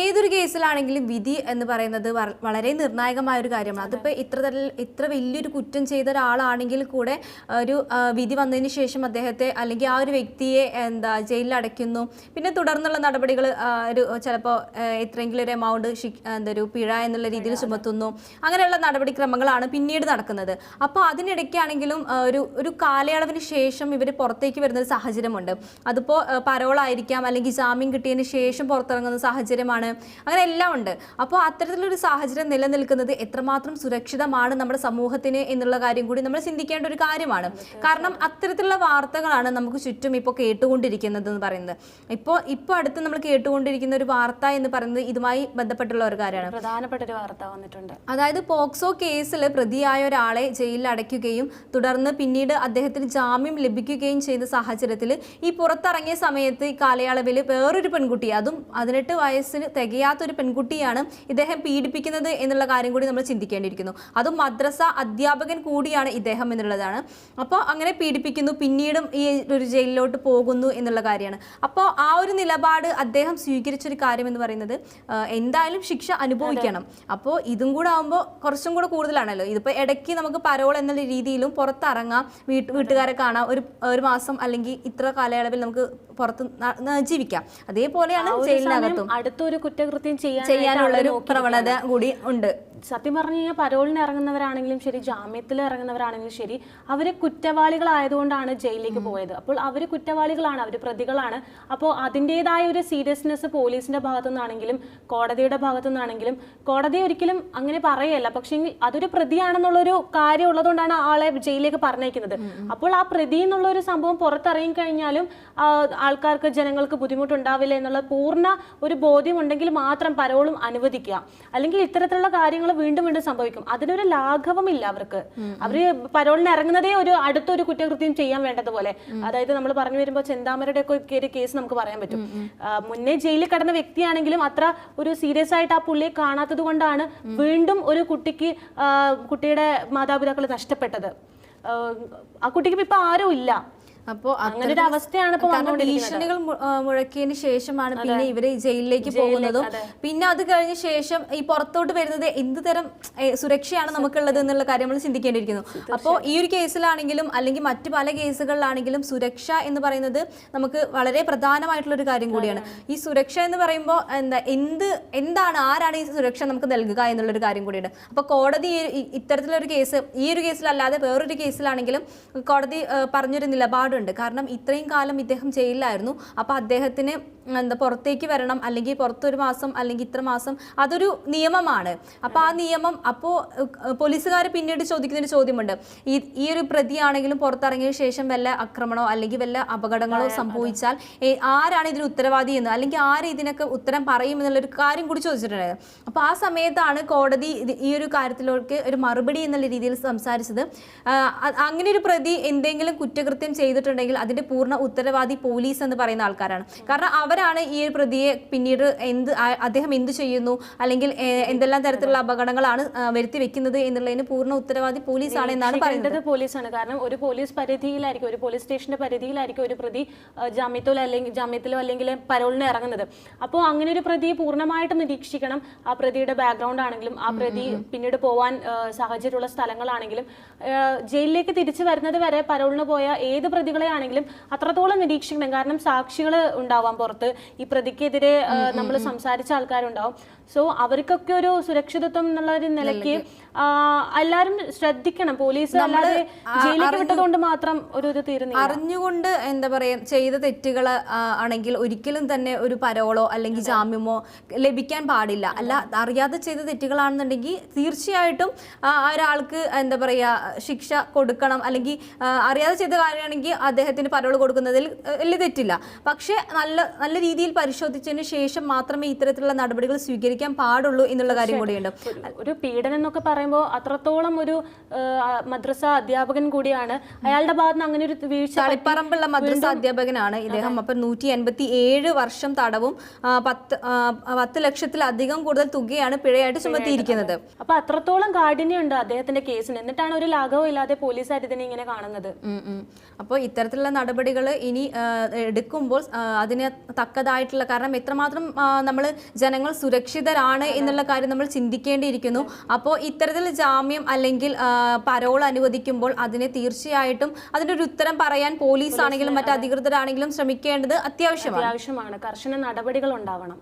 ഏതൊരു കേസിലാണെങ്കിലും വിധി എന്ന് പറയുന്നത് വളരെ നിർണായകമായ ഒരു കാര്യമാണ് അതിപ്പോൾ ഇത്ര തരത്തിൽ ഇത്ര വലിയൊരു കുറ്റം ചെയ്ത ഒരാളാണെങ്കിൽ കൂടെ ഒരു വിധി വന്നതിന് ശേഷം അദ്ദേഹത്തെ അല്ലെങ്കിൽ ആ ഒരു വ്യക്തിയെ എന്താ ജയിലിൽ അടയ്ക്കുന്നു. പിന്നെ തുടർന്നുള്ള നടപടികൾ ഒരു ചിലപ്പോൾ എത്രയെങ്കിലും ഒരു എമൗണ്ട് എന്താ ഒരു പിഴ എന്നുള്ള രീതിയിൽ ചുമത്തുന്നു. അങ്ങനെയുള്ള നടപടിക്രമങ്ങളാണ് പിന്നീട് നടക്കുന്നത്. അപ്പോൾ അതിനിടയ്ക്കാണെങ്കിലും ഒരു ഒരു കാലയളവിന് ശേഷം ഇവർ പുറത്തേക്ക് വരുന്ന ഒരു സാഹചര്യമുണ്ട്. അതിപ്പോൾ പരോളായിരിക്കാം അല്ലെങ്കിൽ ജാമ്യം കിട്ടിയതിന് ശേഷം പുറത്തിറങ്ങുന്ന സാഹചര്യമാണ് അങ്ങനെ എല്ലാം ഉണ്ട്. അപ്പോൾ അത്തരത്തിലൊരു സാഹചര്യം നിലനിൽക്കുന്നത് എത്രമാത്രം സുരക്ഷിതമാണ് നമ്മുടെ സമൂഹത്തിന് എന്നുള്ള കാര്യം കൂടി നമ്മൾ ചിന്തിക്കേണ്ട ഒരു കാര്യമാണ്. കാരണം അത്തരത്തിലുള്ള വാർത്തകളാണ് നമുക്ക് ചുറ്റും ഇപ്പോൾ കേട്ടുകൊണ്ടിരിക്കുന്നത് എന്ന് പറയുന്നത്. ഇപ്പോൾ ഇപ്പോൾ അടുത്ത് നമ്മൾ കേട്ടുകൊണ്ടിരിക്കുന്ന ഒരു വാർത്ത എന്ന് പറയുന്നത് ഇതുമായി ബന്ധപ്പെട്ടുള്ള ഒരു കാര്യമാണ്. പ്രധാനപ്പെട്ട ഒരു വാർത്ത വന്നിട്ടുണ്ട്. അതായത് പോക്സോ കേസിൽ പ്രതിയായ ഒരാളെ ജയിലിൽ അടയ്ക്കുകയും തുടർന്ന് പിന്നീട് അദ്ദേഹത്തിന് ജാമ്യം ലഭിക്കുകയും ചെയ്ത സാഹചര്യത്തിൽ ഈ പുറത്തിറങ്ങിയ സമയത്ത് ഈ കാലയളവിൽ വേറൊരു പെൺകുട്ടി അതും പതിനെട്ട് വയസ്സിന് തികയാത്തൊരു പെൺകുട്ടിയാണ് ഇദ്ദേഹം പീഡിപ്പിക്കുന്നത് എന്നുള്ള കാര്യം കൂടി നമ്മൾ ചിന്തിക്കേണ്ടിയിരിക്കുന്നു. അതും മദ്രസ അധ്യാപകൻ കൂടിയാണ് ഇദ്ദേഹം എന്നുള്ളതാണ്. അപ്പോൾ അങ്ങനെ പീഡിപ്പിക്കുന്നു പിന്നീടും ഈ ഒരു ജയിലിലോട്ട് പോകുന്നു എന്നുള്ള കാര്യമാണ്. അപ്പോൾ ആ ഒരു നിലപാട് അദ്ദേഹം സ്വീകരിച്ചൊരു കാര്യം എന്ന് പറയുന്നത് എന്തായാലും ശിക്ഷ അനുഭവിക്കണം. അപ്പോൾ ഇതും കൂടെ ആകുമ്പോൾ കുറച്ചും കൂടെ കൂടുതലാണല്ലോ. ഇതിപ്പോൾ ഇടയ്ക്ക് നമുക്ക് പരോൾ എന്നുള്ള രീതിയിലും പുറത്തിറങ്ങാം. വീട്ട് വീട്ടുകാരെ കാണാം. ഒരു ഒരു മാസം അല്ലെങ്കിൽ ഇത്ര കാലയളവിൽ നമുക്ക് പുറത്ത് ജീവിക്കാം. അതേപോലെയാണ് ജയിലിനകത്തും. അടുത്തൊരു കുറ്റകൃത്യം ചെയ്യാനുള്ള ഒരു പ്രവണത കൂടി ഉണ്ട്. സത്യം പറഞ്ഞു കഴിഞ്ഞാൽ പരോളിന് ഇറങ്ങുന്നവരാണെങ്കിലും ശരി ജാമ്യത്തിൽ ഇറങ്ങുന്നവരാണെങ്കിലും ശരി അവർ കുറ്റവാളികളായതുകൊണ്ടാണ് ജയിലിലേക്ക് പോയത്. അപ്പോൾ അവർ കുറ്റവാളികളാണ് അവർ പ്രതികളാണ്. അപ്പോൾ അതിന്റെതായ ഒരു സീരിയസ്നെസ് പോലീസിന്റെ ഭാഗത്തു നിന്നാണെങ്കിലും കോടതിയുടെ ഭാഗത്തു നിന്നാണെങ്കിലും കോടതി ഒരിക്കലും അങ്ങനെ പറയല്ല. പക്ഷേ അതൊരു പ്രതിയാണെന്നുള്ളൊരു കാര്യം ഉള്ളതുകൊണ്ടാണ് ആളെ ജയിലിലേക്ക് പറഞ്ഞേക്കുന്നത് അപ്പോൾ ആ പ്രതി എന്നുള്ള ഒരു സംഭവം പുറത്തിറങ്ങി കഴിഞ്ഞാലും ആൾക്കാർക്ക് ജനങ്ങൾക്ക് ബുദ്ധിമുട്ടുണ്ടാവില്ല എന്നുള്ള പൂർണ ഒരു ബോധ്യമുണ്ടെങ്കിൽ മാത്രം പരോളും അനുവദിക്കുക. അല്ലെങ്കിൽ ഇത്തരത്തിലുള്ള കാര്യങ്ങൾ വീണ്ടും വീണ്ടും സംഭവിക്കും. അതിനൊരു ലാഘവമില്ല അവർക്ക്. അവർ പരോളിന് ഇറങ്ങുന്നതേ ഒരു അടുത്തൊരു കുറ്റകൃത്യം ചെയ്യാൻ വേണ്ടതുപോലെ. അതായത് നമ്മൾ പറഞ്ഞു വരുമ്പോൾ ചെന്താമരയുടെ ഒക്കെ ഒരു കേസ് നമുക്ക് പറയാൻ പറ്റും. മുന്നേ ജയിലിൽ കടന്ന വ്യക്തിയാണെങ്കിലും അത്ര ഒരു സീരിയസ് ആയിട്ട് ആ പുള്ളിയെ കാണാത്തത് കൊണ്ടാണ് വീണ്ടും ഒരു കുട്ടിക്ക് കുട്ടിയുടെ മാതാപിതാക്കൾ നഷ്ടപ്പെട്ടത്. ആ കുട്ടിക്ക് ഇപ്പൊ ആരും ഇല്ല അപ്പോൾ അങ്ങനെ ഒരു അവസ്ഥയാണ് ഇപ്പൊ കാരണം ഭീഷണികൾ മുഴക്കിയതിന് ശേഷമാണ് പിന്നെ ഇവർ ജയിലിലേക്ക് പോകുന്നതും. പിന്നെ അത് കഴിഞ്ഞ ശേഷം ഈ പുറത്തോട്ട് വരുന്നത് എന്ത് തരം സുരക്ഷയാണ് നമുക്കുള്ളത് എന്നുള്ള കാര്യം നമ്മൾ ചിന്തിക്കേണ്ടിയിരിക്കുന്നു. അപ്പോൾ ഈ ഒരു കേസിലാണെങ്കിലും അല്ലെങ്കിൽ മറ്റു പല കേസുകളിലാണെങ്കിലും സുരക്ഷ എന്ന് പറയുന്നത് നമുക്ക് വളരെ പ്രധാനമായിട്ടുള്ള ഒരു കാര്യം കൂടിയാണ്. ഈ സുരക്ഷ എന്ന് പറയുമ്പോൾ എന്താ എന്ത് എന്താണ് ആരാണ് ഈ സുരക്ഷ നമുക്ക് നൽകുക എന്നുള്ളൊരു കാര്യം കൂടിയാണ് അപ്പോൾ കോടതി ഇത്തരത്തിലൊരു കേസ് ഈ ഒരു കേസിലല്ലാതെ വേറൊരു കേസിലാണെങ്കിലും കോടതി ആ, നിലപാടുണ്ട് കാരണം ഇത്രയും കാലം ഇദ്ദേഹം ജയിലിലായിരുന്നു. അപ്പോൾ അദ്ദേഹത്തിന് എന്താ പുറത്തേക്ക് വരണം അല്ലെങ്കിൽ പുറത്തൊരു മാസം അല്ലെങ്കിൽ ഇത്ര മാസം അതൊരു നിയമമാണ്. അപ്പോൾ ആ നിയമം അപ്പോൾ പോലീസുകാർ പിന്നീട് ചോദിക്കുന്നൊരു ചോദ്യമുണ്ട്. ഈ ഈ ഒരു പ്രതിയാണെങ്കിലും പുറത്തിറങ്ങിയ ശേഷം വല്ല ആക്രമണോ അല്ലെങ്കിൽ വല്ല അപകടങ്ങളോ സംഭവിച്ചാൽ ആരാണ് ഇതിന് ഉത്തരവാദി എന്ന് അല്ലെങ്കിൽ ആര് ഇതിനൊക്കെ ഉത്തരം പറയും എന്നുള്ളൊരു കാര്യം കൂടി ചോദിച്ചിട്ടുണ്ടായിരുന്നു. അപ്പോൾ ആ സമയത്താണ് കോടതി ഈ ഒരു കാര്യത്തിലേക്ക് ഒരു മറുപടി എന്നുള്ള രീതിയിൽ സംസാരിച്ചത്. അങ്ങനെ ഒരു പ്രതി എന്തെങ്കിലും കുറ്റകൃത്യം ചെയ്തിട്ടുണ്ടെങ്കിൽ അതിന്റെ പൂർണ ഉത്തരവാദി പോലീസ് എന്ന് പറയുന്ന ആൾക്കാരാണ്. കാരണം അവരാണ് ഈ ഒരു പ്രതിയെ പിന്നീട് എന്ത് അദ്ദേഹം എന്ത് ചെയ്യുന്നു? അല്ലെങ്കിൽ എന്തെല്ലാം തരത്തിലുള്ള അപകടങ്ങളാണ് വരുത്തി വെക്കുന്നത് എന്നുള്ളതിന് പൂർണ ഉത്തരവാദി പോലീസ് ആണ് എന്നാണ് പറയുന്നത്. പോലീസ് പോലീസാണ് കാരണം ഒരു പോലീസ് പരിധിയിലായിരിക്കും ഒരു പോലീസ് സ്റ്റേഷന്റെ പരിധിയിലായിരിക്കും ഒരു പ്രതി ജാമ്യത്തിലോ അല്ലെങ്കിൽ ജാമ്യത്തിലോ അല്ലെങ്കിൽ പരോളിന് ഇറങ്ങുന്നത്. അപ്പോൾ അങ്ങനെ ഒരു പ്രതിയെ പൂർണമായിട്ട് നിരീക്ഷിക്കണം. ആ പ്രതിയുടെ ബാക്ക്ഗ്രൗണ്ട് ആണെങ്കിലും ആ പ്രതി പിന്നീട് പോവാൻ സാഹചര്യമുള്ള സ്ഥലങ്ങളാണെങ്കിലും ജയിലിലേക്ക് തിരിച്ചു വരുന്നത് വരെ പരോളിന് പോയ ഏത് പ്രതികളെ ആണെങ്കിലും അത്രത്തോളം നിരീക്ഷിക്കണം. കാരണം സാക്ഷികൾ ഉണ്ടാവാം പുറത്ത് ഈ പ്രതിക്കെതിരെ നമ്മൾ സംസാരിച്ച ആൾക്കാരുണ്ടാവും. സോ അവർക്കൊക്കെ ഒരു സുരക്ഷിതത്വം എന്നുള്ള ഒരു നിലയ്ക്ക് എല്ലാരും എല്ലാവരും ശ്രദ്ധിക്കണം. പോലീസ് അല്ലാതെ ജയിലിൽ വിട്ടതുകൊണ്ട് മാത്രം ഒരു ഇത് തീരുന്നില്ല. അറിഞ്ഞുകൊണ്ട് എന്താ പറയാ ചെയ്ത തെറ്റുകൾ ആണെങ്കിൽ ഒരിക്കലും തന്നെ ഒരു പരോളോ അല്ലെങ്കിൽ ജാമ്യമോ ലഭിക്കാൻ പാടില്ല. അല്ല അറിയാതെ ചെയ്ത തെറ്റുകളാണെന്നുണ്ടെങ്കിൽ തീർച്ചയായിട്ടും ഒരാൾക്ക് എന്താ പറയാ ശിക്ഷ കൊടുക്കണം അല്ലെങ്കിൽ അറിയാതെ ചെയ്ത കാര്യമാണെങ്കിൽ അദ്ദേഹത്തിന് പരോൾ കൊടുക്കുന്നതിൽ വലിയ തെറ്റില്ല. പക്ഷേ നല്ല നല്ല രീതിയിൽ പരിശോധിച്ചതിന് ശേഷം മാത്രമേ ഇത്തരത്തിലുള്ള നടപടികൾ സ്വീകരിക്കാൻ പാടുള്ളൂ എന്നുള്ള കാര്യം കൂടിയുണ്ട്. ഒരു- പീഡനം എന്നൊക്കെ പറയുമ്പോൾ അത്രത്തോളം ഒരു മദ്രസ അധ്യാപകൻ കൂടിയാണ്. അയാളുടെ ഭാഗത്ത് നിന്ന് അങ്ങനെ ഒരു വീഴ്ച തളിപ്പറമ്പുള്ള മദ്രസ അധ്യാപകനാണ് ഇദ്ദേഹം. അപ്പൊ നൂറ്റി എൺപത്തി ഏഴ് വർഷം തടവും പത്ത് പത്ത് ലക്ഷത്തിലധികം കൂടുതൽ തുകയാണ് പിഴയായിട്ട് ചുമത്തിയിരിക്കുന്നത്. അപ്പൊ അത്രത്തോളം കാഠിന്യമുണ്ട് അദ്ദേഹത്തിന്റെ കേസിന്. എന്നിട്ടാണ് ഒരു ലാഘവം ഇല്ലാതെ പോലീസുകാർ ഇതിനെ ഇങ്ങനെ കാണുന്നത്. അപ്പോൾ ഇത്തരത്തിലുള്ള നടപടികൾ ഇനി എടുക്കുമ്പോൾ അതിന് തക്കതായിട്ടുള്ള കാരണം എത്രമാത്രം നമ്മൾ ജനങ്ങൾ സുരക്ഷിതരാണ് എന്നുള്ള കാര്യം നമ്മൾ ചിന്തിക്കേണ്ടിയിരിക്കുന്നു. അപ്പോൾ ഇത്തരത്തിൽ ജാമ്യം അല്ലെങ്കിൽ പരോൾ അനുവദിക്കുമ്പോൾ അതിനെ തീർച്ചയായിട്ടും അതിന്റെ ഒരു ഉത്തരം പറയാൻ പോലീസ് ആണെങ്കിലും മറ്റ് അധികൃതരാണെങ്കിലും ശ്രമിക്കേണ്ടത് അത്യാവശ്യമാണ്. അത്യാവശ്യമാണ്. കർശന നടപടികൾ ഉണ്ടാവണം.